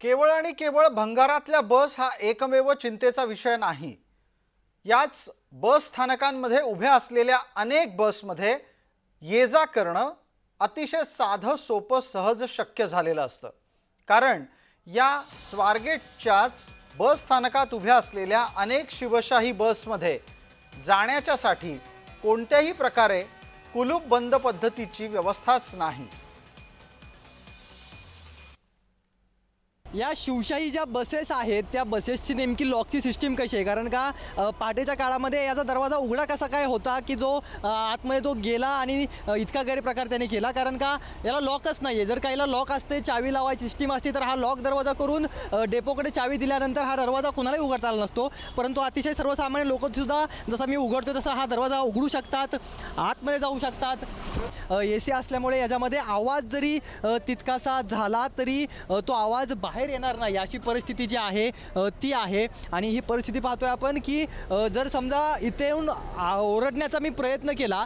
केवळ आणि केवळ भंगारातल्या बस हा एकमेव चिंतेचा विषय नाही. याच बस स्थानकांमध्ये उभ्या असलेल्या अनेक बसमध्ये ये जा करणं अतिशय साधं सोपं सहज शक्य झालेलं असतं. कारण या स्वारगेटच्याच बस स्थानकात उभ्या असलेल्या अनेक शिवशाही बसमध्ये जाण्याच्यासाठी कोणत्याही प्रकारे कुलूप बंद पद्धतीची व्यवस्थाच नाही. या शिवशाही ज्या बसेस आहेत त्या बसेसची नेमकी लॉकची सिस्टीम कशी आहे? कारण का पहाटेच्या काळामध्ये याचा दरवाजा उघडा कसा काय होता की जो आतमध्ये तो गेला आणि इतका गैरप्रकार त्याने केला? कारण का याला लॉकच नाही आहे जर काहीला लॉक असते चावी लावायची सिस्टीम असते तर हा लॉक दरवाजा करून डेपोकडे चावी दिल्यानंतर हा दरवाजा कुणालाही उघडता आला नसतो. परंतु अतिशय सर्वसामान्य लोकसुद्धा जसा मी उघडतो तसा हा दरवाजा उघडू शकतात आतमध्ये जाऊ शकतात. ए सी असल्यामुळे याच्यामध्ये आवाज जरी तितकासा झाला तरी तो आवाज बाहेर बाहेर येणार नाही अशी परिस्थिती जी आहे ती आहे. आणि ही परिस्थिती पाहतोय आपण की जर समजा इथे येऊन ओरडण्याचा मी प्रयत्न केला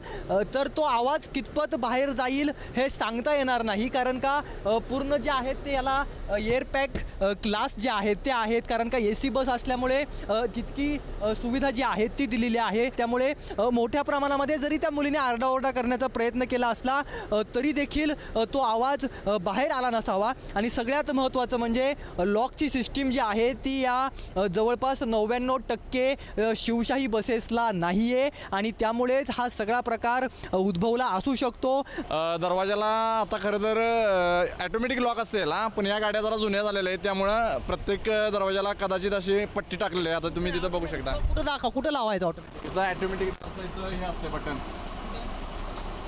तर तो आवाज कितपत बाहेर जाईल हे सांगता येणार नाही. कारण का पूर्ण जे आहेत ते याला एअरपॅक क्लास जे आहेत ते आहेत. कारण का ए सी बस असल्यामुळे तितकी सुविधा जी आहे ती दिलेली आहे. त्यामुळे मोठ्या प्रमाणामध्ये जरी त्या मुलीने आरडाओरडा करण्याचा प्रयत्न केला असला तरी देखील तो आवाज बाहेर आला नसावा. आणि सगळ्यात महत्त्वाचं म्हणजे अ, लॉकची सिस्टीम जी आहे ती या जवळपास नव्याण्णव टक्के शिवशाही बसेसला नाही आहे आणि त्यामुळेच हा सगळा प्रकार उद्भवला असू शकतो. दरवाजाला आता खरं तर ॲटोमॅटिक लॉक असेल हा. पण या गाड्या जरा जुन्या झालेल्या आहेत त्यामुळं प्रत्येक दरवाजाला कदाचित अशी पट्टी टाकलेली आहे. आता तुम्ही तिथं बघू शकता. कुठं दाखव कुठं लावायचं? ऑटो ॲटोमॅटिक इथं हे असते बटन.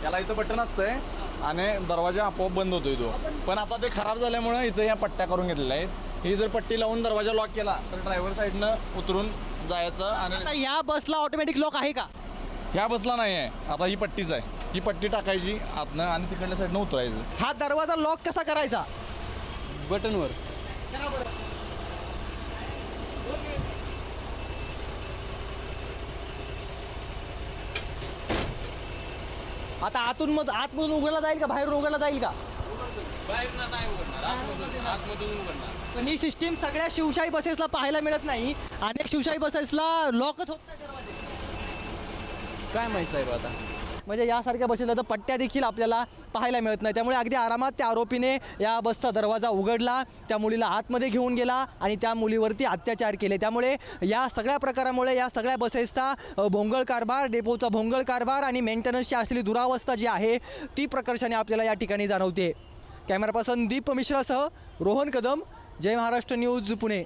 याला इथं बटन असतंय. आणि दरवाजा आपोआप बंद होतोय तो. पण आता ते खराब झाल्यामुळं इथं या पट्ट्या करून घेतलेल्या आहेत. ही जर पट्टी लावून दरवाजा लॉक केला तर ड्रायव्हर साईडनं उतरून जायचं आणि आता या बसला ऑटोमॅटिक लॉक आहे का? ह्या बसला नाही आहे. आता ही पट्टीच आहे. ही पट्टी टाकायची आतनं आणि तिकडल्या साईडनं उतरायचं. हा दरवाजा लॉक कसा करायचा? बटनवर आता आतून मध आतमधून उघडला जाईल का? बाहेरून उघडला जाईल का? पण ही सिस्टीम सगळ्या शिवशाही बसेसला पाहायला मिळत नाही. अनेक शिवशाही बसेसला लॉकच होत नाही दरवाजे. काय माहिती साहेब आता? म्हणजे यासारख्या बसेसला तर पट्ट्या देखील आपल्याला पाहायला मिळत नाही. त्यामुळे अगदी आरामात त्या आरोपीने या बसचा दरवाजा उघडला त्या मुलीला आतमध्ये घेऊन गेला आणि त्या मुलीवरती अत्याचार केले. त्यामुळे या सगळ्या प्रकारामुळे या सगळ्या बसेसचा भोंगळ कारभार डेपोचा भोंगळ कारभार आणि मेंटेनन्सची असलेली दुरावस्था जी आहे ती प्रकर्षाने आपल्याला या ठिकाणी जाणवते कॅमेरा पर्सन दीप मिश्रासह रोहन कदम जय महाराष्ट्र न्यूज पुणे.